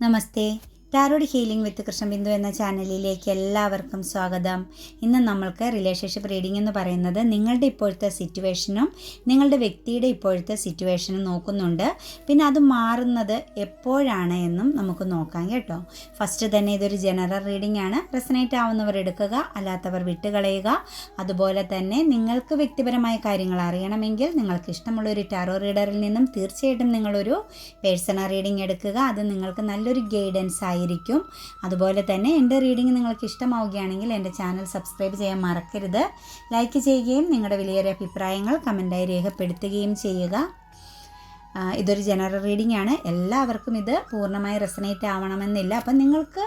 నమస్తే tarot healing വിത്ത് കൃഷ്ണബിന്ദു എന്ന ചാനലിലേക്ക് എല്ലാവർക്കും സ്വാഗതം. ഇന്ന് നമ്മൾക്ക് റിലേഷൻഷിപ്പ് റീഡിംഗ് എന്ന് പറയുന്നത് നിങ്ങളുടെ ഇപ്പോഴത്തെ സിറ്റുവേഷനും നിങ്ങളുടെ വ്യക്തിയുടെ ഇപ്പോഴത്തെ സിറ്റുവേഷനും നോക്കുന്നുണ്ട്. പിന്നെ അത് മാറുന്നത് എപ്പോഴാണ് എന്നും നമുക്ക് നോക്കാം കേട്ടോ. ഫസ്റ്റ് തന്നെ ഇതൊരു ജനറൽ റീഡിംഗ് ആണ്. റെസനേറ്റ് ആവുന്നവർ എടുക്കുക അല്ലാത്തവർ വിട്ടുകളയുക. അതുപോലെ തന്നെ നിങ്ങൾക്ക് വ്യക്തിപരമായ കാര്യങ്ങൾ അറിയണമെങ്കിൽ നിങ്ങൾക്ക് ഇഷ്ടമുള്ള ഒരു ടാറോ റീഡറിൽ നിന്നും തീർച്ചയായിട്ടും നിങ്ങളൊരു പേഴ്സണൽ റീഡിംഗ് എടുക്കുക. അത് നിങ്ങൾക്ക് നല്ലൊരു ഗൈഡൻസ് ആയിരിക്കും. അതുപോലെ തന്നെ എന്റെ റീഡിംഗ് നിങ്ങൾക്ക് ഇഷ്ടമാവുകയാണെങ്കിൽ എന്റെ ചാനൽ സബ്സ്ക്രൈബ് ചെയ്യാൻ മറക്കരുത്. ലൈക്ക് ചെയ്യുകയും നിങ്ങളുടെ വിലയേറിയ അഭിപ്രായങ്ങൾ കമന്റായി രേഖപ്പെടുത്തുകയും ചെയ്യുക. ഇതൊരു ജനറൽ റീഡിംഗ് ആണ്. എല്ലാവർക്കും ഇത് പൂർണമായി റെസനേറ്റ് ആവണമെന്നില്ല. അപ്പം നിങ്ങൾക്ക്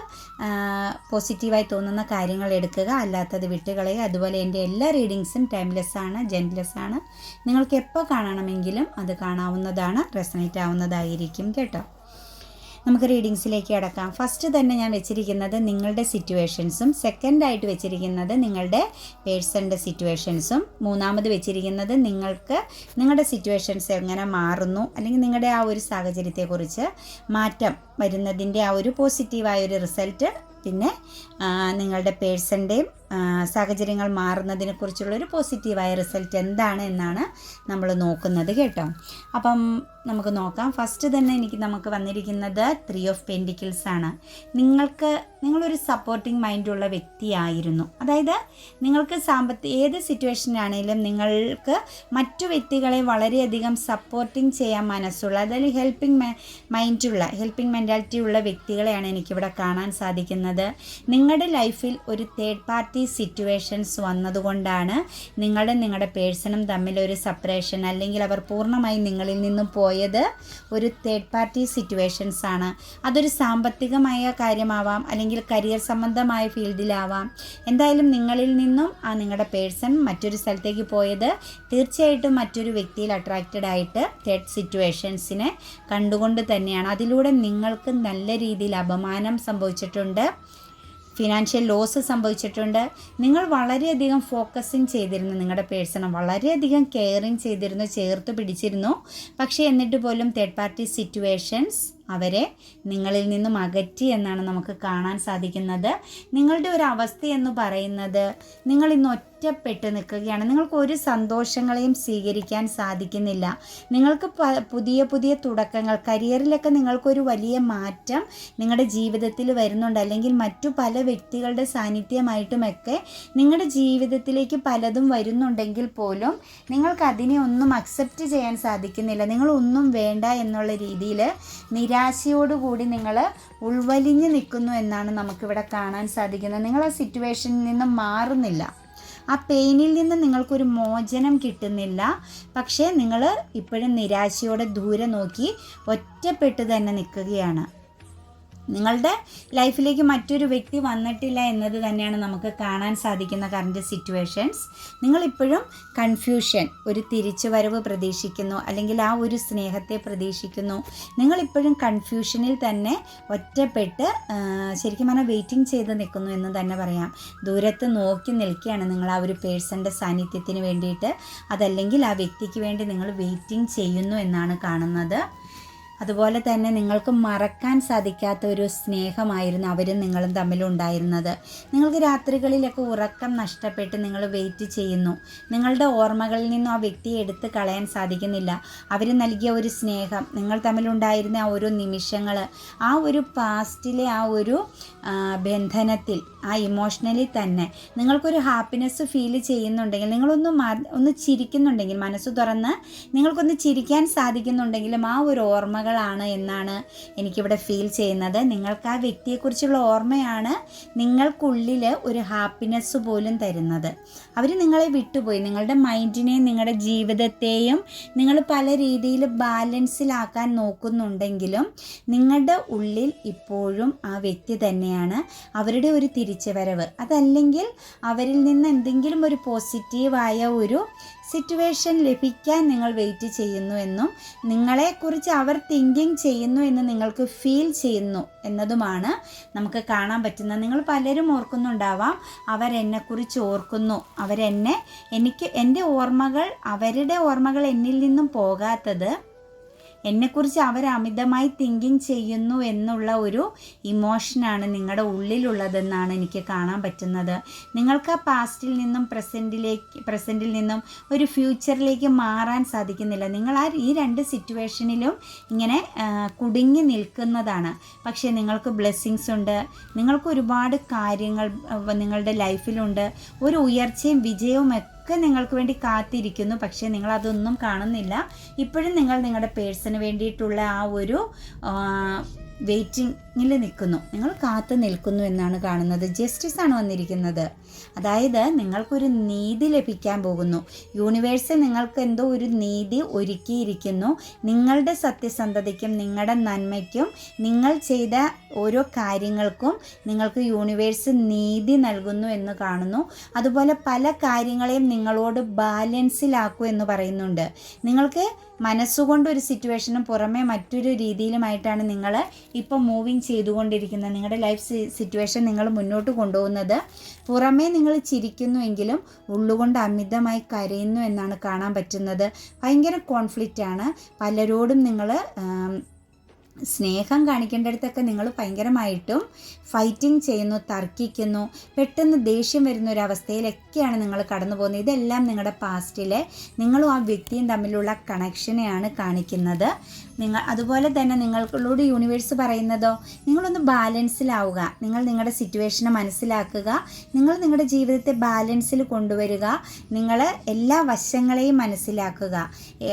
പോസിറ്റീവായി തോന്നുന്ന കാര്യങ്ങൾ എടുക്കുക. അല്ലാത്തത് വിട്ടുകളയുക അതുപോലെ എന്റെ എല്ലാ റീഡിങ്സും ടൈംലെസ് ആണ് ജെൻലെസ് ആണ്. നിങ്ങൾക്ക് എപ്പോൾ കാണണമെങ്കിലും അത് കാണാവുന്നതാണ് റെസനേറ്റ് ആവുന്നതായിരിക്കും കേട്ടോ. നമുക്ക് റീഡിങ്സിലേക്ക് അടക്കാം ഫസ്റ്റ് തന്നെ ഞാൻ വെച്ചിരിക്കുന്നത് നിങ്ങളുടെ സിറ്റുവേഷൻസും സെക്കൻഡ് ആയിട്ട് വെച്ചിരിക്കുന്നത് നിങ്ങളുടെ പേഴ്സണിന്റെ സിറ്റുവേഷൻസും മൂന്നാമത് വെച്ചിരിക്കുന്നത് നിങ്ങൾക്ക് നിങ്ങളുടെ സിറ്റുവേഷൻസ് എങ്ങനെ മാറുന്നു അല്ലെങ്കിൽ നിങ്ങളുടെ ആ ഒരു സാഹചര്യത്തെക്കുറിച്ച് മാറ്റം വരുന്നതിന്റെ ആ ഒരു പോസിറ്റീവായ ഒരു റിസൾട്ട് പിന്നെ നിങ്ങളുടെ പേഴ്സന്റെയും സാഹചര്യങ്ങൾ മാറുന്നതിനെക്കുറിച്ചുള്ളൊരു പോസിറ്റീവായ റിസൾട്ട് എന്താണ് എന്നാണ് നമ്മൾ നോക്കുന്നത് കേട്ടോ. അപ്പം നമുക്ക് നോക്കാം. ഫസ്റ്റ് തന്നെ എനിക്ക് നമുക്ക് വന്നിരിക്കുന്നത് ത്രീ ഓഫ് പെൻഡിക്കിൾസ് ആണ്. നിങ്ങൾക്ക് നിങ്ങളൊരു സപ്പോർട്ടിംഗ് മൈൻഡുള്ള വ്യക്തിയായിരുന്നു. അതായത് നിങ്ങൾക്ക് സാമ്പത്തിക ഏത് സിറ്റുവേഷനാണെങ്കിലും നിങ്ങൾക്ക് മറ്റു വ്യക്തികളെ വളരെയധികം സപ്പോർട്ടിങ് ചെയ്യാൻ മനസ്സുള്ള അതായത് ഹെൽപ്പിംഗ് മൈൻഡുള്ള ഹെൽപ്പിംഗ് മെന്റാലിറ്റി ഉള്ള വ്യക്തികളെയാണ് എനിക്കിവിടെ കാണാൻ സാധിക്കുന്നത്. നിങ്ങളുടെ ലൈഫിൽ ഒരു തേർഡ് പാർട്ടി സിറ്റുവേഷൻസ് വന്നതുകൊണ്ടാണ് നിങ്ങളുടെ നിങ്ങളുടെ പേഴ്സണും തമ്മിൽ ഒരു സെപ്പറേഷൻ അല്ലെങ്കിൽ അവർ പൂർണമായി നിങ്ങളിൽ നിന്നും പോയത് ഒരു തേർഡ് പാർട്ടി സിറ്റുവേഷൻസ് ആണ്. അതൊരു സാമ്പത്തികമായ കാര്യമാവാം അല്ലെങ്കിൽ കരിയർ സംബന്ധമായ ഫീൽഡിലാവാം. എന്തായാലും നിങ്ങളിൽ നിന്നും ആ നിങ്ങളുടെ പേഴ്സൺ മറ്റൊരു സ്ഥലത്തേക്ക് പോയത് തീർച്ചയായിട്ടും മറ്റൊരു വ്യക്തിയിൽ അട്രാക്റ്റഡ് ആയിട്ട് തേർഡ് സിറ്റുവേഷൻസിനെ കണ്ടുകൊണ്ട് തന്നെയാണ്. അതിലൂടെ നിങ്ങൾക്ക് നല്ല രീതിയിൽ അപമാനം സംഭവിച്ചിട്ടുണ്ട്. ഫിനാൻഷ്യൽ ലോസ് സംഭവിച്ചിട്ടുണ്ട്. നിങ്ങൾ വളരെയധികം ഫോക്കസിങ് ചെയ്തിരുന്നു നിങ്ങളുടെ പേഴ്സണെ വളരെയധികം കെയറിങ് ചെയ്തിരുന്നു ചേർത്ത് പിടിച്ചിരുന്നു. പക്ഷേ എന്നിട്ട് പോലും തേർഡ് പാർട്ടി സിറ്റുവേഷൻസ് അവരെ നിങ്ങളിൽ നിന്നും അകറ്റി എന്നാണ് നമുക്ക് കാണാൻ സാധിക്കുന്നത്. നിങ്ങളുടെ ഒരു അവസ്ഥ എന്ന് പറയുന്നത് നിങ്ങൾ ഇന്ന് ഒറ്റപ്പെട്ട് നിൽക്കുകയാണ്. നിങ്ങൾക്ക് ഒരു സന്തോഷങ്ങളെയും സ്വീകരിക്കാൻ സാധിക്കുന്നില്ല. നിങ്ങൾക്ക് പുതിയ പുതിയ തുടക്കങ്ങൾ കരിയറിലൊക്കെ നിങ്ങൾക്കൊരു വലിയ മാറ്റം നിങ്ങളുടെ ജീവിതത്തിൽ വരുന്നുണ്ട്. അല്ലെങ്കിൽ മറ്റു പല വ്യക്തികളുടെ സാന്നിധ്യമായിട്ടുമൊക്കെ നിങ്ങളുടെ ജീവിതത്തിലേക്ക് പലതും വരുന്നുണ്ടെങ്കിൽ പോലും നിങ്ങൾക്ക് അതിനെ ഒന്നും അക്സെപ്റ്റ് ചെയ്യാൻ സാധിക്കുന്നില്ല. നിങ്ങൾ ഒന്നും വേണ്ട എന്നുള്ള രീതിയിൽ നിരാശയോടുകൂടി നിങ്ങൾ ഉൾവലിഞ്ഞ് നിൽക്കുന്നു എന്നാണ് നമുക്കിവിടെ കാണാൻ സാധിക്കുന്നത്. നിങ്ങൾ ആ സിറ്റുവേഷനിൽ നിന്ന് മാറുന്നില്ല. ആ പെയിനിൽ നിന്ന് നിങ്ങൾക്കൊരു മോചനം കിട്ടുന്നില്ല. പക്ഷേ നിങ്ങൾ ഇപ്പോഴും നിരാശയോടെ ദൂരെ നോക്കി ഒറ്റപ്പെട്ട് തന്നെ നിൽക്കുകയാണ്. നിങ്ങളുടെ ലൈഫിലേക്ക് മറ്റൊരു വ്യക്തി വന്നിട്ടില്ല എന്നത് തന്നെയാണ് നമുക്ക് കാണാൻ സാധിക്കുന്ന കറണ്ട് സിറ്റുവേഷൻസ് നിങ്ങളിപ്പോഴും കൺഫ്യൂഷൻ ഒരു തിരിച്ചു വരവ് പ്രതീക്ഷിക്കുന്നു അല്ലെങ്കിൽ ആ ഒരു സ്നേഹത്തെ പ്രതീക്ഷിക്കുന്നു. നിങ്ങളിപ്പോഴും കൺഫ്യൂഷനിൽ തന്നെ ഒറ്റപ്പെട്ട് ശരിക്കും പറഞ്ഞാൽ വെയിറ്റിംഗ് ചെയ്ത് നിൽക്കുന്നു എന്ന് തന്നെ പറയാം. ദൂരത്ത് നോക്കി നിൽക്കുകയാണ് നിങ്ങൾ ആ ഒരു പേഴ്സന്റെ സാന്നിധ്യത്തിന് വേണ്ടിയിട്ട്. അതല്ലെങ്കിൽ ആ വ്യക്തിക്ക് വേണ്ടി നിങ്ങൾ വെയിറ്റിംഗ് ചെയ്യുന്നു എന്നാണ് കാണുന്നത്. അതുപോലെ തന്നെ നിങ്ങൾക്ക് മറക്കാൻ സാധിക്കാത്ത ഒരു സ്നേഹമായിരുന്നു അവരും നിങ്ങളും തമ്മിലുണ്ടായിരുന്നത്. നിങ്ങൾക്ക് രാത്രികളിലൊക്കെ ഉറക്കം നഷ്ടപ്പെട്ട് നിങ്ങൾ വെയിറ്റ് ചെയ്യുന്നു. നിങ്ങളുടെ ഓർമ്മകളിൽ നിന്നും ആ വ്യക്തിയെ എടുത്ത് കളയാൻ സാധിക്കുന്നില്ല. അവർ നൽകിയ ഒരു സ്നേഹം നിങ്ങൾ തമ്മിലുണ്ടായിരുന്ന ആ ഒരു നിമിഷങ്ങൾ ആ ഒരു പാസ്റ്റിലെ ആ ഒരു ബന്ധനത്തിൽ ആ ഇമോഷണലി തന്നെ. നിങ്ങൾക്കൊരു ഹാപ്പിനെസ് ഫീൽ ചെയ്യുന്നുണ്ടെങ്കിൽ നിങ്ങളൊന്ന് ഒന്ന് ചിരിക്കുന്നുണ്ടെങ്കിൽ മനസ്സ് തുറന്ന് നിങ്ങൾക്കൊന്ന് ചിരിക്കാൻ സാധിക്കുന്നുണ്ടെങ്കിലും ആ ഒരു ഓർമ്മകളാണ് എന്നാണ് എനിക്കിവിടെ ഫീൽ ചെയ്യുന്നത്. നിങ്ങൾക്ക് ആ വ്യക്തിയെക്കുറിച്ചുള്ള ഓർമ്മയാണ് നിങ്ങൾക്കുള്ളിൽ ഒരു ഹാപ്പിനെസ് പോലും തരുന്നത്. അവർ നിങ്ങളെ വിട്ടുപോയി. നിങ്ങളുടെ മൈൻഡിനെയും നിങ്ങളുടെ ജീവിതത്തെയും നിങ്ങൾ പല രീതിയിൽ ബാലൻസിലാക്കാൻ നോക്കുന്നുണ്ടെങ്കിലും നിങ്ങളുടെ ഉള്ളിൽ ഇപ്പോഴും ആ വ്യക്തി തന്നെയാണ്. അവരുടെ ഒരു തിരിച്ചുവരവ്. അതല്ലെങ്കിൽ അവരിൽ നിന്ന് എന്തെങ്കിലും ഒരു പോസിറ്റീവായ ഒരു സിറ്റുവേഷൻ ലഭിക്കാൻ നിങ്ങൾ വെയിറ്റ് ചെയ്യുന്നു എന്നും നിങ്ങളെക്കുറിച്ച് അവർ തിങ്കിങ് ചെയ്യുന്നു എന്ന് നിങ്ങൾക്ക് ഫീൽ ചെയ്യുന്നു എന്നതുമാണ് നമുക്ക് കാണാൻ പറ്റുന്നത്. നിങ്ങൾ പലരും ഓർക്കുന്നുണ്ടാവാം അവരെന്നെക്കുറിച്ച് ഓർക്കുന്നു. അവരെന്നെ എനിക്ക് എന്റെ ഓർമ്മകൾ അവരുടെ ഓർമ്മകൾ എന്നിൽ നിന്നും പോകാത്തത് എന്നെക്കുറിച്ച് അവർ അമിതമായി തിങ്കിങ് ചെയ്യുന്നു എന്നുള്ള ഒരു ഇമോഷനാണ് നിങ്ങളുടെ ഉള്ളിലുള്ളതെന്നാണ് എനിക്ക് കാണാൻ പറ്റുന്നത്. നിങ്ങൾക്ക് ആ പാസ്റ്റിൽ നിന്നും പ്രസന്റിലേക്ക് പ്രസന്റിൽ നിന്നും ഒരു ഫ്യൂച്ചറിലേക്ക് മാറാൻ സാധിക്കുന്നില്ല. നിങ്ങൾ ആ ഈ രണ്ട് സിറ്റുവേഷനിലും ഇങ്ങനെ കുടുങ്ങി നിൽക്കുന്നതാണ്. പക്ഷേ നിങ്ങൾക്ക് ബ്ലെസ്സിങ്സ് ഉണ്ട്. നിങ്ങൾക്ക് ഒരുപാട് കാര്യങ്ങൾ നിങ്ങളുടെ ലൈഫിലുണ്ട് ഒരു ഉയർച്ചയും വിജയവും ഒക്കെ നിങ്ങൾക്ക് വേണ്ടി കാത്തിരിക്കുന്നു. പക്ഷേ നിങ്ങൾ അതൊന്നും കാണുന്നില്ല. ഇപ്പോഴും നിങ്ങൾ നിങ്ങളുടെ പേഴ്സിന് വേണ്ടിയിട്ടുള്ള ആ ഒരു വെയിറ്റിങ്ങിൽ നിൽക്കുന്നു. നിങ്ങൾ കാത്തു നിൽക്കുന്നു എന്നാണ് കാണുന്നത്. ജസ്റ്റിസ് ആണ് വന്നിരിക്കുന്നത്. അതായത് നിങ്ങൾക്കൊരു നീതി ലഭിക്കാൻ പോകുന്നു. യൂണിവേഴ്സ് നിങ്ങൾക്ക് എന്തോ ഒരു നീതി ഒരുക്കിയിരിക്കുന്നു. നിങ്ങളുടെ സത്യസന്ധതയ്ക്കും നിങ്ങളുടെ നന്മയ്ക്കും നിങ്ങൾ ചെയ്ത ഓരോ കാര്യങ്ങൾക്കും നിങ്ങൾക്ക് യൂണിവേഴ്സ് നീതി നൽകുന്നു എന്ന് കാണുന്നു. അതുപോലെ പല കാര്യങ്ങളെയും നിങ്ങളോട് ബാലൻസിലാക്കൂ എന്ന് പറയുന്നുണ്ട്. നിങ്ങൾക്ക് മനസ്സുകൊണ്ട് ഒരു സിറ്റുവേഷനും പുറമേ മറ്റൊരു രീതിയിലുമായിട്ടാണ് നിങ്ങൾ ഇപ്പോൾ മൂവിങ് ചെയ്തുകൊണ്ടിരിക്കുന്നത്. നിങ്ങളുടെ ലൈഫ് സിറ്റുവേഷൻ നിങ്ങൾ മുന്നോട്ട് കൊണ്ടുപോകുന്നത്. പുറമേ നിങ്ങൾ ചിരിക്കുന്നുവെങ്കിലും ഉള്ളുകൊണ്ട് അമിതമായി കരയുന്നു എന്നാണ് കാണാൻ പറ്റുന്നത്. ഭയങ്കര കോൺഫ്ലിക്റ്റ് ആണ്. പലരോടും നിങ്ങൾ സ്നേഹം കാണിക്കേണ്ടടുത്തൊക്കെ നിങ്ങൾ ഭയങ്കരമായിട്ടും ഫൈറ്റിംഗ് ചെയ്യുന്നു തർക്കിക്കുന്നു പെട്ടെന്ന് ദേഷ്യം വരുന്ന ഒരു അവസ്ഥയിലൊക്കെയാണ് നിങ്ങൾ കടന്നു പോകുന്നത് ഇതെല്ലാം നിങ്ങളുടെ പാസ്റ്റിലെ നിങ്ങളും ആ വ്യക്തിയും തമ്മിലുള്ള കണക്ഷനെയാണ് കാണിക്കുന്നത്. നിങ്ങൾ അതുപോലെ തന്നെ നിങ്ങൾക്കുള്ളൂടെ യൂണിവേഴ്സ് പറയുന്നതോ നിങ്ങളൊന്ന് ബാലൻസിലാവുക. നിങ്ങൾ നിങ്ങളുടെ സിറ്റുവേഷനെ മനസ്സിലാക്കുക. നിങ്ങൾ നിങ്ങളുടെ ജീവിതത്തെ ബാലൻസിൽ കൊണ്ടുവരിക. നിങ്ങൾ എല്ലാ വശങ്ങളെയും മനസ്സിലാക്കുക.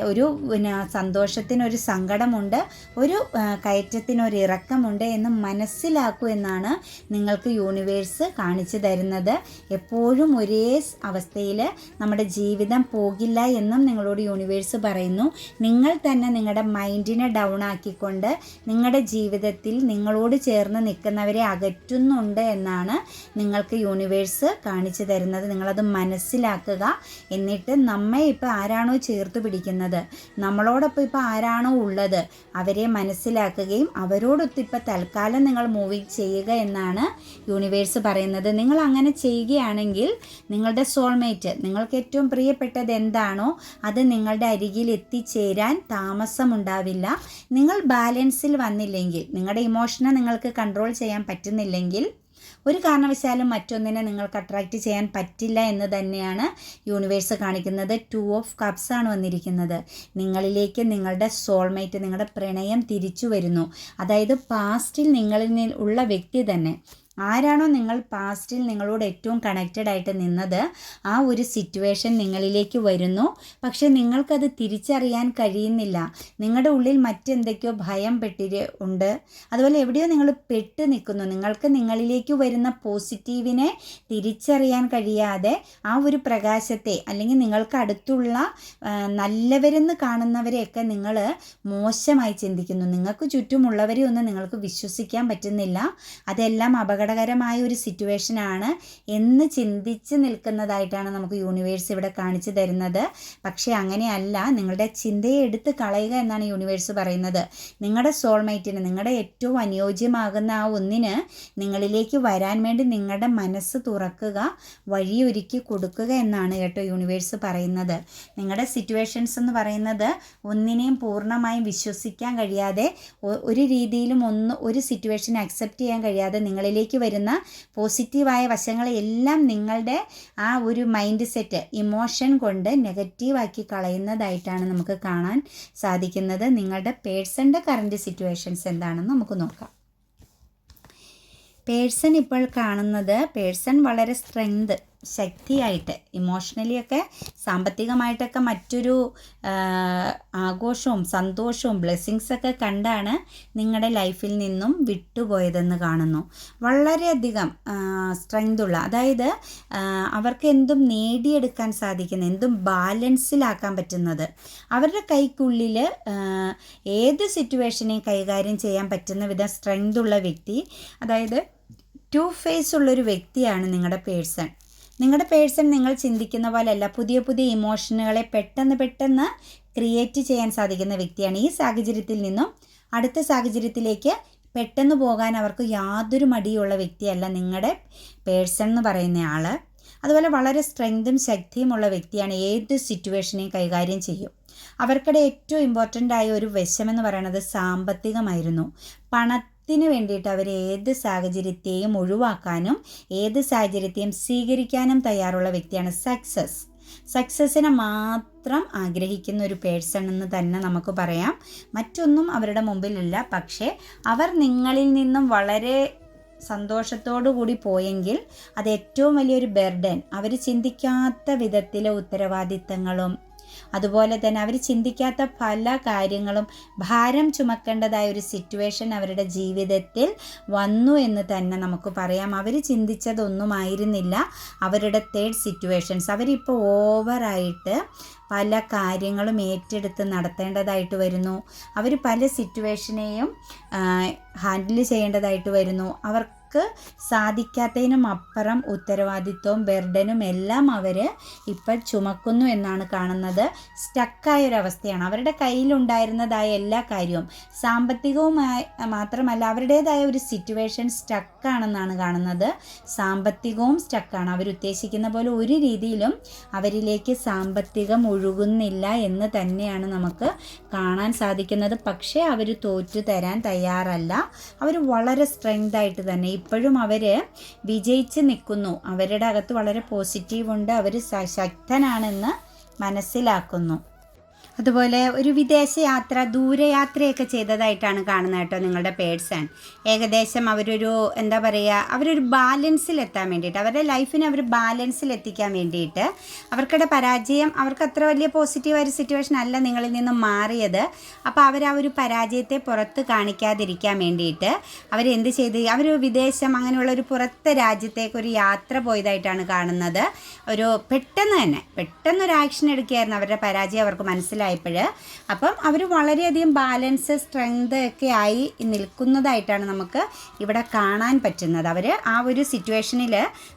ഒരു പിന്നെ സന്തോഷത്തിനൊരു സങ്കടമുണ്ട് ഒരു കയറ്റത്തിനൊരു ഇറക്കമുണ്ട് എന്ന് മനസ്സിലാക്കൂ എന്നാണ് നിങ്ങൾക്ക് യൂണിവേഴ്സ് കാണിച്ചു തരുന്നത്. എപ്പോഴും ഒരേ അവസ്ഥയിൽ നമ്മുടെ ജീവിതം പോകില്ല എന്നും നിങ്ങളോട് യൂണിവേഴ്സ് പറയുന്നു. നിങ്ങൾ തന്നെ നിങ്ങളുടെ മൈൻഡിനെ മൈൻഡിനെ ഡൗൺ ആക്കിക്കൊണ്ട് നിങ്ങളുടെ ജീവിതത്തിൽ നിങ്ങളോട് ചേർന്ന് നിൽക്കുന്നവരെ അകറ്റുന്നുണ്ട് എന്നാണ് നിങ്ങൾക്ക് യൂണിവേഴ്സ് കാണിച്ചു തരുന്നത്. നിങ്ങളത് മനസ്സിലാക്കുക. എന്നിട്ട് നമ്മെ ഇപ്പോൾ ആരാണോ ചേർത്ത് പിടിക്കുന്നത്? നമ്മളോടൊപ്പം ഇപ്പോൾ ആരാണോ ഉള്ളത്? അവരെ മനസ്സിലാക്കുകയും അവരോടൊത്ത് ഇപ്പോൾ തൽക്കാലം നിങ്ങൾ മൂവ് ചെയ്യുക എന്നാണ് യൂണിവേഴ്സ് പറയുന്നത്. നിങ്ങൾ അങ്ങനെ ചെയ്യുകയാണെങ്കിൽ നിങ്ങളുടെ സോൾമേറ്റ് നിങ്ങൾക്ക് ഏറ്റവും പ്രിയപ്പെട്ടത് എന്താണോ അത് നിങ്ങളുടെ അരികിൽ എത്തിച്ചേരാൻ താമസമുണ്ടാവില്ല. നിങ്ങൾ ബാലൻസിൽ വന്നില്ലെങ്കിൽ നിങ്ങളുടെ ഇമോഷനെ നിങ്ങൾക്ക് കൺട്രോൾ ചെയ്യാൻ പറ്റുന്നില്ലെങ്കിൽ ഒരു കാരണവശാലും മറ്റൊന്നിനെ നിങ്ങൾക്ക് അട്രാക്റ്റ് ചെയ്യാൻ പറ്റില്ല എന്ന് തന്നെയാണ് യൂണിവേഴ്സ് കാണിക്കുന്നത്. ടു ഓഫ് കപ്സ് ആണ് വന്നിരിക്കുന്നത്. നിങ്ങളിലേക്ക് നിങ്ങളുടെ സോൾമേറ്റ് നിങ്ങളുടെ പ്രണയം തിരിച്ചു വരുന്നു. അതായത് പാസ്റ്റിൽ നിങ്ങളിൽ ഉള്ള വ്യക്തി തന്നെ. ആരാണോ നിങ്ങൾ പാസ്റ്റിൽ നിങ്ങളോട് ഏറ്റവും കണക്റ്റഡ് ആയിട്ട് നിന്നത് ആ ഒരു സിറ്റുവേഷൻ നിങ്ങളിലേക്ക് വരുന്നു. പക്ഷെ നിങ്ങൾക്കത് തിരിച്ചറിയാൻ കഴിയുന്നില്ല. നിങ്ങളുടെ ഉള്ളിൽ മറ്റെന്തൊക്കെയോ ഭയം പെട്ടിര് ഉണ്ട്. അതുപോലെ എവിടെയോ നിങ്ങൾ പെട്ട് നിൽക്കുന്നു. നിങ്ങൾക്ക് നിങ്ങളിലേക്ക് വരുന്ന പോസിറ്റീവിനെ തിരിച്ചറിയാൻ കഴിയാതെ ആ ഒരു പ്രകാശത്തെ അല്ലെങ്കിൽ നിങ്ങൾക്ക് അടുത്തുള്ള നല്ലവരെന്ന് കാണുന്നവരെയൊക്കെ നിങ്ങൾ മോശമായി ചിന്തിക്കുന്നു. നിങ്ങൾക്ക് ചുറ്റുമുള്ളവരെ ഒന്നും നിങ്ങൾക്ക് വിശ്വസിക്കാൻ പറ്റുന്നില്ല. അതെല്ലാം അപകട അപകടകരമായ ഒരു സിറ്റുവേഷൻ ആണ് എന്ന് ചിന്തിച്ച് നിൽക്കുന്നതായിട്ടാണ് നമുക്ക് യൂണിവേഴ്സ് ഇവിടെ കാണിച്ചു തരുന്നത്. പക്ഷേ അങ്ങനെയല്ല നിങ്ങളുടെ ചിന്തയെ എടുത്ത് കളയുക എന്നാണ് യൂണിവേഴ്സ് പറയുന്നത്. നിങ്ങളുടെ സോൾമേറ്റിന് നിങ്ങളുടെ ഏറ്റവും അനുയോജ്യമാകുന്ന ആ ഒന്നിന് നിങ്ങളിലേക്ക് വരാൻ വേണ്ടി നിങ്ങളുടെ മനസ്സ് തുറക്കുക വഴിയൊരുക്കി കൊടുക്കുക എന്നാണ് കേട്ടോ യൂണിവേഴ്സ് പറയുന്നത്. നിങ്ങളുടെ സിറ്റുവേഷൻസ് എന്ന് പറയുന്നത് ഒന്നിനെയും പൂർണമായും വിശ്വസിക്കാൻ കഴിയാതെ ഒരു രീതിയിലും ഒന്ന് ഒരു സിറ്റുവേഷൻ അക്സെപ്റ്റ് ചെയ്യാൻ കഴിയാതെ നിങ്ങളിലേക്ക് വരുന്ന പോസിറ്റീവായ വശങ്ങളെല്ലാം നിങ്ങളുടെ ആ ഒരു മൈൻഡ് സെറ്റ് ഇമോഷൻ കൊണ്ട് നെഗറ്റീവാക്കി കളയുന്നതായിട്ടാണ് നമുക്ക് കാണാൻ സാധിക്കുന്നത്. നിങ്ങളുടെ പേഴ്സന്റെ കറന്റ് സിറ്റുവേഷൻസ് എന്താണെന്ന് നമുക്ക് നോക്കാം. പേഴ്സൺ ഇപ്പോൾ കാണുന്നത് പേഴ്സൺ വളരെ സ്ട്രെങ്ത് ശക്തിയായിട്ട് ഇമോഷണലി ഒക്കെ സാമ്പത്തികമായിട്ടൊക്കെ മറ്റൊരു ആഘോഷവും സന്തോഷവും ബ്ലെസ്സിങ്സ് ഒക്കെ കണ്ടാണ് നിങ്ങളുടെ ലൈഫിൽ നിന്നും വിട്ടുപോയതെന്ന് കാണുന്നു. വളരെയധികം സ്ട്രെങ്തുള്ള അതായത് അവർക്ക് എന്തും നേടിയെടുക്കാൻ സാധിക്കുന്ന എന്തും ബാലൻസിലാക്കാൻ പറ്റുന്നത് അവരുടെ കൈക്കുള്ളിൽ ഏത് സിറ്റുവേഷനെയും കൈകാര്യം ചെയ്യാൻ പറ്റുന്ന വിധം സ്ട്രെങ്തുള്ള വ്യക്തി അതായത് ടു ഫേസ് ഉള്ളൊരു വ്യക്തിയാണ് നിങ്ങളുടെ പേഴ്സൺ നിങ്ങളുടെ പേഴ്സൺ നിങ്ങൾ ചിന്തിക്കുന്ന പോലെയല്ല. പുതിയ പുതിയ ഇമോഷനുകളെ പെട്ടെന്ന് പെട്ടെന്ന് ക്രിയേറ്റ് ചെയ്യാൻ സാധിക്കുന്ന വ്യക്തിയാണ് ഈ സാഹചര്യത്തിൽ നിന്നും. അടുത്ത സാഹചര്യത്തിലേക്ക് പെട്ടെന്ന് പോകാൻ അവർക്ക് യാതൊരു മടിയുള്ള വ്യക്തിയല്ല നിങ്ങളുടെ പേഴ്സൺ എന്ന് പറയുന്ന ആൾ അതുപോലെ വളരെ സ്ട്രെങ്തും ശക്തിയുമുള്ള വ്യക്തിയാണ് ഏത് സിറ്റുവേഷനെയും കൈകാര്യം ചെയ്യും. അവർക്കിടെ ഏറ്റവും ഇമ്പോർട്ടന്റ് ആയ ഒരു വശമെന്ന് പറയുന്നത് സാമ്പത്തികമായിരുന്നു. പണത്തിന് വേണ്ടിയിട്ട് അവർ ഏത് സാഹചര്യത്തെയും ഒഴിവാക്കാനും ഏത് സാഹചര്യത്തെയും സ്വീകരിക്കാനും തയ്യാറുള്ള വ്യക്തിയാണ് സക്സസ് സക്സസ്സിനെ മാത്രം ആഗ്രഹിക്കുന്ന ഒരു പേഴ്സൺ എന്ന് തന്നെ നമുക്ക് പറയാം. മറ്റൊന്നും അവരുടെ മുമ്പിലില്ല. പക്ഷേ അവർ നിങ്ങളിൽ നിന്നും വളരെ സന്തോഷത്തോടു കൂടി പോയെങ്കിൽ അത് ഏറ്റവും വലിയൊരു ബെർഡൻ അവർ ചിന്തിക്കാത്ത വിധത്തിലെ ഉത്തരവാദിത്തങ്ങളും അതുപോലെ തന്നെ അവർ ചിന്തിക്കാത്ത പല കാര്യങ്ങളും ഭാരം ചുമക്കേണ്ടതായ ഒരു സിറ്റുവേഷൻ അവരുടെ ജീവിതത്തിൽ വന്നു എന്ന് തന്നെ നമുക്ക് പറയാം. അവർ ചിന്തിച്ചതൊന്നുമായിരുന്നില്ല. അവരുടെ തേർഡ് സിറ്റുവേഷൻസ് അവരിപ്പോൾ ഓവറായിട്ട് പല കാര്യങ്ങളും ഏറ്റെടുത്ത് നടത്തേണ്ടതായിട്ട് വരുന്നു. അവർ പല സിറ്റുവേഷനെയും ഹാൻഡിൽ ചെയ്യേണ്ടതായിട്ട് വരുന്നു. അവർ അവർക്ക് സാധിക്കാത്തതിനും അപ്പുറം ഉത്തരവാദിത്വവും ബെർഡനും എല്ലാം അവർ ഇപ്പോൾ ചുമക്കുന്നു എന്നാണ് കാണുന്നത്. സ്റ്റക്കായ അവസ്ഥയാണ് അവരുടെ കയ്യിലുണ്ടായിരുന്നതായ എല്ലാ കാര്യവും സാമ്പത്തികവുമായി മാത്രമല്ല അവരുടേതായ ഒരു സിറ്റുവേഷൻ സ്റ്റക്കാണെന്നാണ് കാണുന്നത്. സാമ്പത്തികവും സ്റ്റക്കാണ്. അവരുദ്ദേശിക്കുന്ന പോലെ ഒരു രീതിയിലും അവരിലേക്ക് സാമ്പത്തികം ഒഴുകുന്നില്ല എന്ന് തന്നെയാണ് നമുക്ക് കാണാൻ സാധിക്കുന്നത്. പക്ഷേ അവർ തോറ്റു തരാൻ തയ്യാറല്ല. അവർ വളരെ സ്ട്രെങ്ത് ആയിട്ട് തന്നെ ഇപ്പോഴും അവർ വിജയിച്ച് നിൽക്കുന്നു. അവരുടെ അകത്ത് വളരെ പോസിറ്റീവ് ഉണ്ട്. അവർ ശക്തനാണെന്ന് മനസ്സിലാക്കുന്നു. അതുപോലെ ഒരു വിദേശയാത്ര ദൂരയാത്രയൊക്കെ ചെയ്തതായിട്ടാണ് കാണുന്നത് കേട്ടോ നിങ്ങളുടെ പേഴ്സൺ. ഏകദേശം അവരൊരു എന്താ പറയുക അവരൊരു ബാലൻസിലെത്താൻ വേണ്ടിയിട്ട് അവരുടെ ലൈഫിനെ അവർ ബാലൻസിലെത്തിക്കാൻ വേണ്ടിയിട്ട് അവർക്കിടെ പരാജയം അവർക്ക് അത്ര വലിയ പോസിറ്റീവ് ഒരു സിറ്റുവേഷൻ അല്ല നിങ്ങളിൽ നിന്ന് മാറിയത്. അപ്പോൾ അവർ ആ ഒരു പരാജയത്തെ പുറത്ത് കാണിക്കാതിരിക്കാൻ വേണ്ടിയിട്ട് അവരെന്ത് ചെയ്ത് അവർ വിദേശം അങ്ങനെയുള്ള ഒരു പുറത്തെ രാജ്യത്തേക്ക് ഒരു യാത്ര പോയതായിട്ടാണ് കാണുന്നത്. ഒരു പെട്ടെന്ന് തന്നെ പെട്ടെന്നൊരു ആക്ഷൻ എടുക്കുകയായിരുന്നു അവരുടെ പരാജയം അവർക്ക് മനസ്സിലായി ആയപ്പോൾ അപ്പം അവർ വളരെയധികം ബാലൻസ് സ്ട്രെങ്ത് ഒക്കെ ആയി നിൽക്കുന്നതായിട്ടാണ് നമുക്ക് ഇവിടെ കാണാൻ പറ്റുന്നത്. അവർ ആ ഒരു സിറ്റുവേഷനിൽ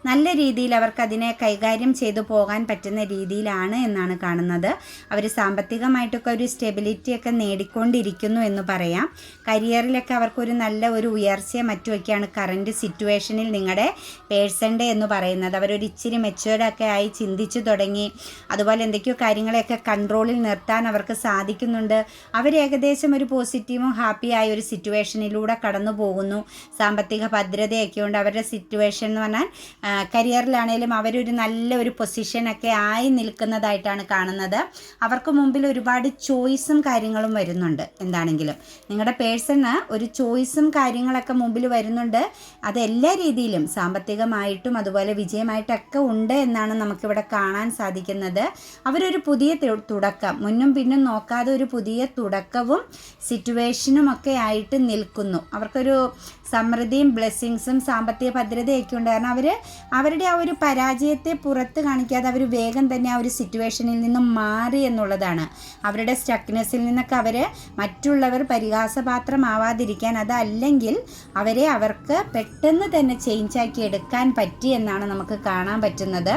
നല്ല രീതിയിൽ അവർക്ക് അതിനെ കൈകാര്യം ചെയ്തു പോകാൻ പറ്റുന്ന രീതിയിലാണ് എന്നാണ് കാണുന്നത്. അവർ സാമ്പത്തികമായിട്ടൊക്കെ ഒരു സ്റ്റെബിലിറ്റി ഒക്കെ നേടിക്കൊണ്ടിരിക്കുന്നു എന്ന് പറയാം. കരിയറിലൊക്കെ അവർക്കൊരു നല്ല ഒരു ഉയർച്ചയും മറ്റുമൊക്കെയാണ് കറന്റ് സിറ്റുവേഷനിൽ നിങ്ങളുടെ പേഴ്സന്റെ എന്ന് പറയുന്നത്. അവരൊരു ഇച്ചിരി മെച്ചുവേർഡൊക്കെ ആയി ചിന്തിച്ചു തുടങ്ങി. അതുപോലെ എന്തൊക്കെയോ കാര്യങ്ങളെയൊക്കെ കൺട്രോളിൽ നിർത്താൻ നേടാൻ അവർക്ക് സാധിക്കുന്നുണ്ട്. അവർ ഏകദേശം ഒരു പോസിറ്റീവും ഹാപ്പിയായ ഒരു സിറ്റുവേഷനിലൂടെ കടന്നു പോകുന്നു. സാമ്പത്തിക ഭദ്രതയൊക്കെ ഉണ്ട് അവരുടെ സിറ്റുവേഷൻ എന്ന് പറഞ്ഞാൽ കരിയറിലാണേലും അവരൊരു നല്ല ഒരു പൊസിഷനൊക്കെ ആയി നിൽക്കുന്നതായിട്ടാണ് കാണുന്നത്. അവർക്ക് മുമ്പിൽ ഒരുപാട് ചോയ്സും കാര്യങ്ങളും വരുന്നുണ്ട് എന്താണെങ്കിലും. നിങ്ങളുടെ പേഴ്സണ് ഒരു ചോയ്സും കാര്യങ്ങളൊക്കെ മുമ്പിൽ വരുന്നുണ്ട്. അത് എല്ലാ രീതിയിലും സാമ്പത്തികമായിട്ടും അതുപോലെ വിജയമായിട്ടൊക്കെ ഉണ്ട് എന്നാണ് നമുക്കിവിടെ കാണാൻ സാധിക്കുന്നത്. അവരൊരു പുതിയ തുടക്കം. മുന്നും മുന്നും പിന്നും നോക്കാതെ ഒരു പുതിയ തുടക്കവും സിറ്റുവേഷനും ഒക്കെ ആയിട്ട് നിൽക്കുന്നു. അവർക്കൊരു സമൃദ്ധിയും ബ്ലെസ്സിങ്സും സാമ്പത്തിക ഭദ്രതയൊക്കെ ഉണ്ട് കാരണം അവർ അവരുടെ ആ ഒരു പരാജയത്തെ പുറത്ത് കാണിക്കാതെ അവർ വേഗം തന്നെ ആ ഒരു സിറ്റുവേഷനിൽ നിന്നും മാറി എന്നുള്ളതാണ്. അവരുടെ സ്റ്റക്നെസ്സിൽ നിന്നൊക്കെ അവർ മറ്റുള്ളവർ പരിഹാസപാത്രമാവാതിരിക്കാൻ അതല്ലെങ്കിൽ അവരെ അവർക്ക് പെട്ടെന്ന് തന്നെ ചേഞ്ചാക്കി എടുക്കാൻ പറ്റി എന്നാണ് നമുക്ക് കാണാൻ പറ്റുന്നത്.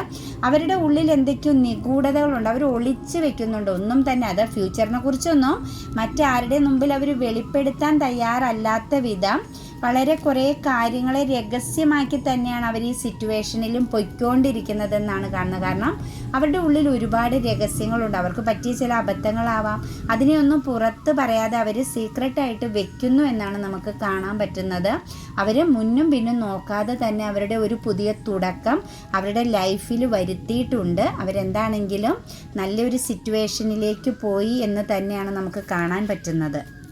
അവരുടെ ഉള്ളിൽ എന്തൊക്കെയോ നിഗൂഢതകളുണ്ട്. അവർ ഒളിച്ചു വെക്കുന്നുണ്ട്. ഒന്നും തന്നെ അത് ഫ്യൂച്ചറിനെ കുറിച്ചൊന്നും മറ്റാരുടെ മുമ്പിൽ അവർ വെളിപ്പെടുത്താൻ തയ്യാറല്ലാത്ത വിധം വളരെ കുറേ കാര്യങ്ങളെ രഹസ്യമാക്കി തന്നെയാണ് അവർ ഈ സിറ്റുവേഷനിലും പൊയ്ക്കൊണ്ടിരിക്കുന്നതെന്നാണ് കാണുന്നത്. കാരണം അവരുടെ ഉള്ളിൽ ഒരുപാട് രഹസ്യങ്ങളുണ്ട്. അവർക്ക് പറ്റിയ ചില അബദ്ധങ്ങളാവാം. അതിനെയൊന്നും പുറത്ത് പറയാതെ അവർ സീക്രട്ടായിട്ട് വെക്കുന്നു എന്നാണ് നമുക്ക് കാണാൻ പറ്റുന്നത്. അവർ മുന്നും പിന്നും നോക്കാതെ തന്നെ അവരുടെ ഒരു പുതിയ തുടക്കം അവരുടെ ലൈഫിൽ വരുത്തിയിട്ടുണ്ട്. അവരെന്താണെങ്കിലും നല്ലൊരു സിറ്റുവേഷനിലേക്ക് പോയി എന്ന് തന്നെയാണ് നമുക്ക് കാണാൻ പറ്റുന്നത്.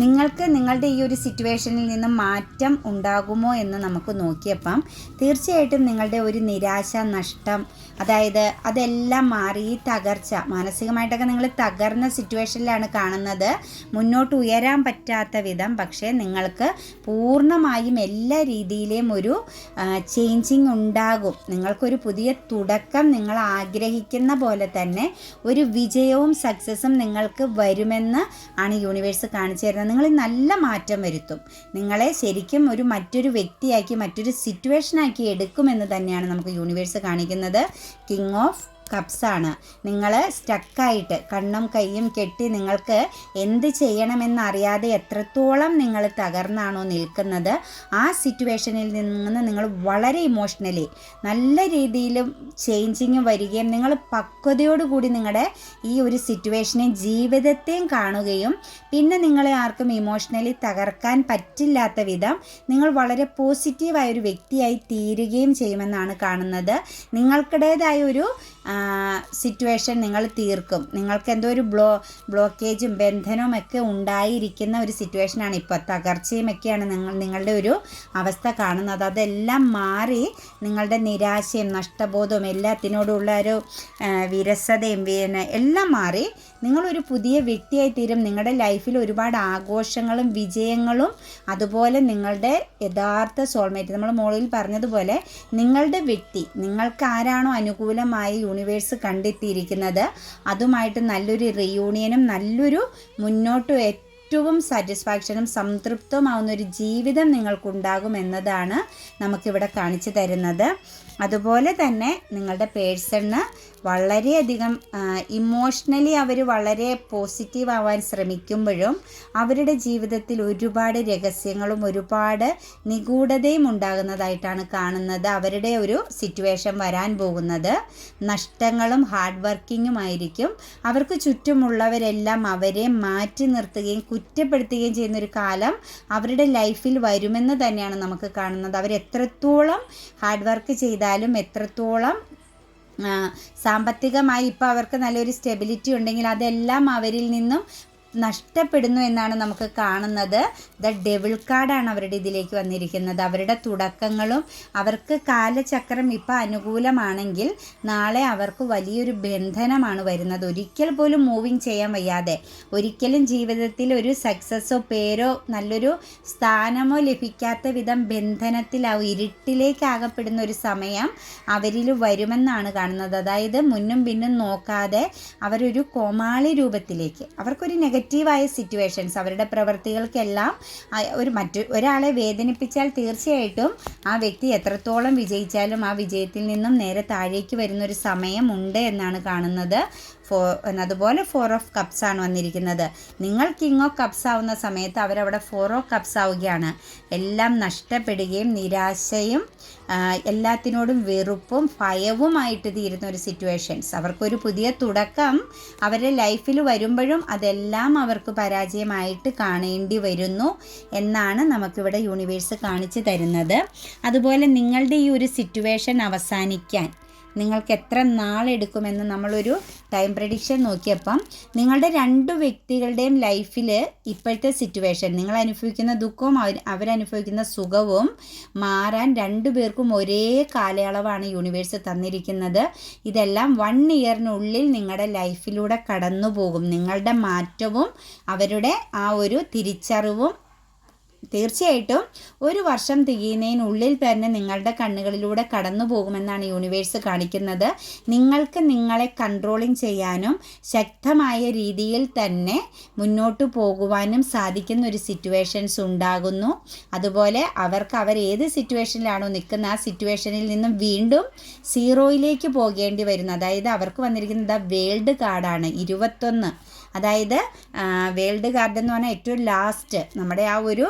നിങ്ങൾക്ക് നിങ്ങളുടെ ഈ ഒരു സിറ്റുവേഷനിൽ നിന്ന് മാറ്റം ഉണ്ടാകുമോ എന്ന് നമുക്ക് നോക്കിയപ്പം തീർച്ചയായിട്ടും നിങ്ങളുടെ ഒരു നിരാശ നഷ്ടം അതായത് അതെല്ലാം മാറി തകർച്ച മാനസികമായിട്ടൊക്കെ നിങ്ങൾ തകർന്ന സിറ്റുവേഷനിലാണ് കാണുന്നത്. മുന്നോട്ട് ഉയരാൻ പറ്റാത്ത വിധം പക്ഷേ നിങ്ങൾക്ക് പൂർണമായും എല്ലാ രീതിയിലെയും ഒരു ചേഞ്ചിങ് ഉണ്ടാകും. നിങ്ങൾക്കൊരു പുതിയ തുടക്കം നിങ്ങൾ ആഗ്രഹിക്കുന്ന പോലെ തന്നെ ഒരു വിജയവും സക്സസും നിങ്ങൾക്ക് വരുമെന്ന് ആണ് യൂണിവേഴ്സ് കാണിച്ചു തരുന്നത്. നിങ്ങൾ നല്ല മാറ്റം വരുത്തും. നിങ്ങളെ ശരിക്കും ഒരു മറ്റൊരു വ്യക്തിയാക്കി മറ്റൊരു സിറ്റുവേഷനാക്കി എടുക്കുമെന്ന് തന്നെയാണ് നമുക്ക് യൂണിവേഴ്സ് കാണിക്കുന്നത്. കിങ് ഓഫ് കപ്സ് ആണ്. നിങ്ങൾ സ്റ്റക്കായിട്ട് കണ്ണും കൈയും കെട്ടി നിങ്ങൾക്ക് എന്ത് ചെയ്യണമെന്നറിയാതെ എത്രത്തോളം നിങ്ങൾ തകർന്നാണോ നിൽക്കുന്നത് ആ സിറ്റുവേഷനിൽ നിന്ന് നിങ്ങൾ വളരെ ഇമോഷണലി നല്ല രീതിയിലും ചേഞ്ചിങ് വരികയും നിങ്ങൾ പക്വതയോടുകൂടി നിങ്ങളുടെ ഈ ഒരു സിറ്റുവേഷനെ ജീവിതത്തെയും കാണുകയും പിന്നെ നിങ്ങളെ ആർക്കും ഇമോഷണലി തകർക്കാൻ പറ്റില്ലാത്ത വിധം നിങ്ങൾ വളരെ പോസിറ്റീവായ ഒരു വ്യക്തിയായി തീരുകയും ചെയ്യുമെന്നാണ് കാണുന്നത്. നിങ്ങൾക്കിടേതായ ഒരു സിറ്റുവേഷൻ നിങ്ങൾ തീർക്കും. നിങ്ങൾക്ക് എന്തോ ഒരു ബ്ലോ ബ്ലോക്കേജും ബന്ധനവും ഒക്കെ ഉണ്ടായിരിക്കുന്ന ഒരു സിറ്റുവേഷനാണ് ഇപ്പോൾ തകർച്ചയും ഒക്കെയാണ് നിങ്ങൾ നിങ്ങളുടെ ഒരു അവസ്ഥ കാണുന്നത്. അതെല്ലാം മാറി നിങ്ങളുടെ നിരാശയും നഷ്ടബോധവും എല്ലാത്തിനോടുള്ള ഒരു വിരസതയും എല്ലാം മാറി നിങ്ങളൊരു പുതിയ വ്യക്തിയായി തീരും നിങ്ങളുടെ ലൈഫിൽ ഒരുപാട് ആഘോഷങ്ങളും വിജയങ്ങളും അതുപോലെ നിങ്ങളുടെ യഥാർത്ഥ സോൾമേറ്റ് നമ്മൾ മുകളിൽ പറഞ്ഞതുപോലെ നിങ്ങളുടെ വ്യക്തി നിങ്ങൾക്ക് ആരാണോ അനുകൂലമായി യൂണിവേഴ്സ് കണ്ടെത്തിയിരിക്കുന്നത് അതുമായിട്ട് നല്ലൊരു റിയൂണിയനും നല്ലൊരു മുന്നോട്ട് ഏറ്റവും സാറ്റിസ്ഫാക്ഷനും സംതൃപ്തമാവുന്ന ഒരു ജീവിതം നിങ്ങൾക്കുണ്ടാകും എന്നതാണ് നമുക്കിവിടെ കാണിച്ചു തരുന്നത്. അതുപോലെ തന്നെ നിങ്ങളുടെ പേഴ്സണിന് വളരെയധികം ഇമോഷണലി അവർ വളരെ പോസിറ്റീവ് ആവാൻ ശ്രമിക്കുമ്പോഴും അവരുടെ ജീവിതത്തിൽ ഒരുപാട് രഹസ്യങ്ങളും ഒരുപാട് നിഗൂഢതയും ഉണ്ടാകുന്നതായിട്ടാണ് കാണുന്നത് അവരുടെ ഒരു സിറ്റുവേഷൻ വരാൻ പോകുന്നത്. നഷ്ടങ്ങളും ഹാർഡ് വർക്കിങ്ങുമായിരിക്കും അവർക്ക് ചുറ്റുമുള്ളവരെല്ലാം അവരെ മാറ്റി നിർത്തുകയും കുറ്റപ്പെടുത്തുകയും ചെയ്യുന്ന ഒരു കാലം അവരുടെ ലൈഫിൽ വരുമെന്ന് തന്നെയാണ് നമുക്ക് കാണുന്നത്. അവർ എത്രത്തോളം ഹാർഡ് വർക്ക് ചെയ്താലും എത്രത്തോളം സാമ്പത്തികമായി ഇപ്പോൾ അവർക്ക് നല്ലൊരു സ്റ്റെബിലിറ്റി ഉണ്ടെങ്കിൽ അതെല്ലാം അവരിൽ നിന്നും നഷ്ടപ്പെടുന്നു എന്നാണ് നമുക്ക് കാണുന്നത്. ദ ഡെവിൾ കാർഡാണ് അവരുടെ ഇതിലേക്ക് വന്നിരിക്കുന്നത്. അവരുടെ തുടക്കങ്ങളും അവർക്ക് കാലചക്രം ഇപ്പോൾ അനുകൂലമാണെങ്കിൽ നാളെ അവർക്ക് വലിയൊരു ബന്ധനമാണ് വരുന്നത്. ഒരിക്കൽ പോലും മൂവിങ് ചെയ്യാൻ വയ്യാതെ ഒരിക്കലും ജീവിതത്തിൽ ഒരു സക്സസ്സോ പേരോ നല്ലൊരു സ്ഥാനമോ ലഭിക്കാത്ത വിധം ബന്ധനത്തിലാവും ഇരുട്ടിലേക്ക് ആകപ്പെടുന്ന ഒരു സമയം അവരിൽ വരുമെന്നാണ് കാണുന്നത്. അതായത് മുന്നും പിന്നും നോക്കാതെ അവരൊരു കോമാളി രൂപത്തിലേക്ക് അവർക്കൊരു നെഗറ്റീവായ സിറ്റുവേഷൻസ് അവരുടെ പ്രവൃത്തികൾക്കെല്ലാം ഒരു മറ്റു ഒരാളെ വേദനിപ്പിച്ചാൽ തീർച്ചയായിട്ടും ആ വ്യക്തി എത്രത്തോളം വിജയിച്ചാലും ആ വിജയത്തിൽ നിന്നും നേരെ താഴേക്ക് വരുന്നൊരു സമയമുണ്ട് എന്നാണ് കാണുന്നത്. ഫോ അതുപോലെ ഫോർ ഓഫ് കപ്സ് ആണ് വന്നിരിക്കുന്നത്. നിങ്ങൾ കിങ് ഓഫ് കപ്സ് ആവുന്ന സമയത്ത് അവരവിടെ ഫോർ ഓഫ് കപ്സ് ആവുകയാണ്. എല്ലാം നഷ്ടപ്പെടുകയും നിരാശയും എല്ലാത്തിനോടും വെറുപ്പും ഭയവുമായിട്ട് തീരുന്ന ഒരു സിറ്റുവേഷൻസ് അവർക്കൊരു പുതിയ തുടക്കം അവരുടെ ലൈഫിൽ വരുമ്പോഴും അതെല്ലാം അവർക്ക് പരാജയമായിട്ട് കാണേണ്ടി വരുന്നു എന്നാണ് നമുക്കിവിടെ യൂണിവേഴ്സ് കാണിച്ചു തരുന്നത്. അതുപോലെ നിങ്ങളുടെ ഈ ഒരു സിറ്റുവേഷൻ അവസാനിക്കാൻ നിങ്ങൾക്ക് എത്ര നാളെടുക്കുമെന്ന് നമ്മളൊരു ടൈം പ്രഡിക്ഷൻ നോക്കിയപ്പം നിങ്ങളുടെ രണ്ട് വ്യക്തികളുടെയും ലൈഫിൽ ഇപ്പോഴത്തെ സിറ്റുവേഷൻ നിങ്ങൾ അനുഭവിക്കുന്ന ദുഃഖവും അവർ അവരനുഭവിക്കുന്ന സുഖവും മാറാൻ രണ്ടു പേർക്കും ഒരേ കാലയളവാണ് യൂണിവേഴ്സ് തന്നിരിക്കുന്നത്. ഇതെല്ലാം വൺ ഇയറിനുള്ളിൽ നിങ്ങളുടെ ലൈഫിലൂടെ കടന്നു പോകും നിങ്ങളുടെ മാറ്റവും അവരുടെ ആ ഒരു തിരിച്ചറിവും തീർച്ചയായിട്ടും ഒരു വർഷം തികയുന്നതിനുള്ളിൽ തന്നെ നിങ്ങളുടെ കണ്ണുകളിലൂടെ കടന്നു പോകുമെന്നാണ് യൂണിവേഴ്സ് കാണിക്കുന്നത്. നിങ്ങൾക്ക് നിങ്ങളെ കൺട്രോളിങ് ചെയ്യാനും ശക്തമായ രീതിയിൽ തന്നെ മുന്നോട്ട് പോകുവാനും സാധിക്കുന്ന ഒരു സിറ്റുവേഷൻസ് ഉണ്ടാകുന്നു. അതുപോലെ അവർക്ക് അവർ ഏത് സിറ്റുവേഷനിലാണോ നിൽക്കുന്ന ആ സിറ്റുവേഷനിൽ നിന്നും വീണ്ടും സീറോയിലേക്ക് പോകേണ്ടി വരുന്നു. അതായത് അവർക്ക് വന്നിരിക്കുന്നത് വേൾഡ് കാർഡാണ് ഇരുപത്തൊന്ന്. അതായത് വേൾഡ് കാർഡ് എന്ന് പറഞ്ഞാൽ ഏറ്റവും ലാസ്റ്റ് നമ്മുടെ ആ ഒരു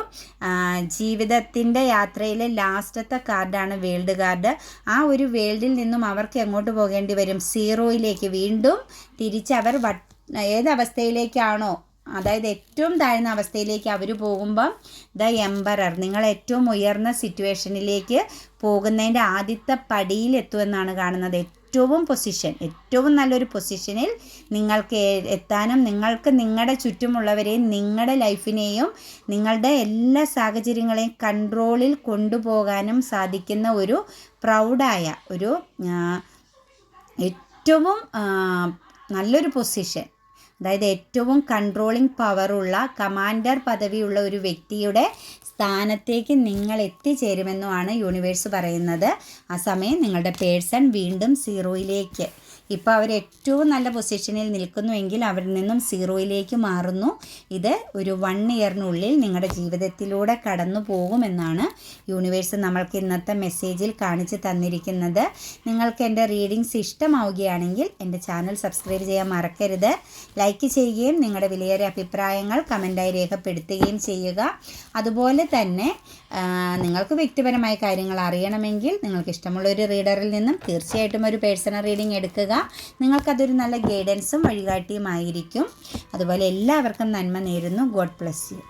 ജീവിതത്തിന്റെ യാത്രയിലെ ലാസ്റ്റത്തെ കാർഡാണ് വേൾഡ് കാർഡ് ആ ഒരു വേൾഡിൽ നിന്നും അവർക്ക് എങ്ങോട്ട് പോകേണ്ടി വരും? സീറോയിലേക്ക് വീണ്ടും തിരിച്ച് അവർ വട്ട് ഏത് അവസ്ഥയിലേക്കാണോ അതായത് ഏറ്റവും താഴ്ന്ന അവസ്ഥയിലേക്ക് അവർ പോകുമ്പം ദ എംബറർ നിങ്ങൾ ഏറ്റവും ഉയർന്ന സിറ്റുവേഷനിലേക്ക് പോകുന്നതിന്റെ ആദ്യത്തെ പടിയിൽ എത്തുമെന്നാണ് കാണുന്നത്. ഏറ്റവും പൊസിഷൻ ഏറ്റവും നല്ലൊരു പൊസിഷനിൽ നിങ്ങൾക്ക് എത്താനും നിങ്ങൾക്ക് നിങ്ങളുടെ ചുറ്റുമുള്ളവരെയും നിങ്ങളുടെ ലൈഫിനെയും നിങ്ങളുടെ എല്ലാ സാഹചര്യങ്ങളെയും കൺട്രോളിൽ കൊണ്ടുപോകാനും സാധിക്കുന്ന ഒരു പ്രൗഡായ ഒരു ഏറ്റവും നല്ലൊരു പൊസിഷൻ അതായത് ഏറ്റവും കൺട്രോളിംഗ് പവറുള്ള കമാൻഡർ പദവിയുള്ള ഒരു വ്യക്തിയുടെ സ്ഥാനത്തേക്ക് നിങ്ങൾ എത്തിച്ചേരുമെന്നുമാണ് യൂണിവേഴ്സ് പറയുന്നത്. ആ സമയം നിങ്ങളുടെ പേഴ്സൺ വീണ്ടും സീറോയിലേക്ക്. ഇപ്പോൾ അവർ ഏറ്റവും നല്ല പൊസിഷനിൽ നിൽക്കുന്നുവെങ്കിൽ അവരിൽ നിന്നും സീറോയിലേക്ക് മാറുന്നു. ഇത് ഒരു വൺ ഇയറിനുള്ളിൽ നിങ്ങളുടെ ജീവിതത്തിലൂടെ കടന്നു പോകുമെന്നാണ് യൂണിവേഴ്സ് നമ്മൾക്ക് ഇന്നത്തെ മെസ്സേജിൽ കാണിച്ചു തന്നിരിക്കുന്നത്. നിങ്ങൾക്ക് എന്റെ റീഡിങ്സ് ഇഷ്ടമാവുകയാണെങ്കിൽ എന്റെ ചാനൽ സബ്സ്ക്രൈബ് ചെയ്യാൻ മറക്കരുത്. ലൈക്ക് ചെയ്യുകയും നിങ്ങളുടെ വിലയേറിയ അഭിപ്രായങ്ങൾ കമന്റായി രേഖപ്പെടുത്തുകയും ചെയ്യുക. അതുപോലെ തന്നെ നിങ്ങൾക്ക് വ്യക്തിപരമായ കാര്യങ്ങൾ അറിയണമെങ്കിൽ നിങ്ങൾക്ക് ഇഷ്ടമുള്ള ഒരു റീഡറിൽ നിന്നും തീർച്ചയായിട്ടും ഒരു പേഴ്സണൽ റീഡിംഗ് എടുക്കുക. നിങ്ങൾക്കതൊരു നല്ല ഗൈഡൻസും വഴികാട്ടിയുമായിരിക്കും. അതുപോലെ എല്ലാവർക്കും നന്മ നേരുന്നു. God plus U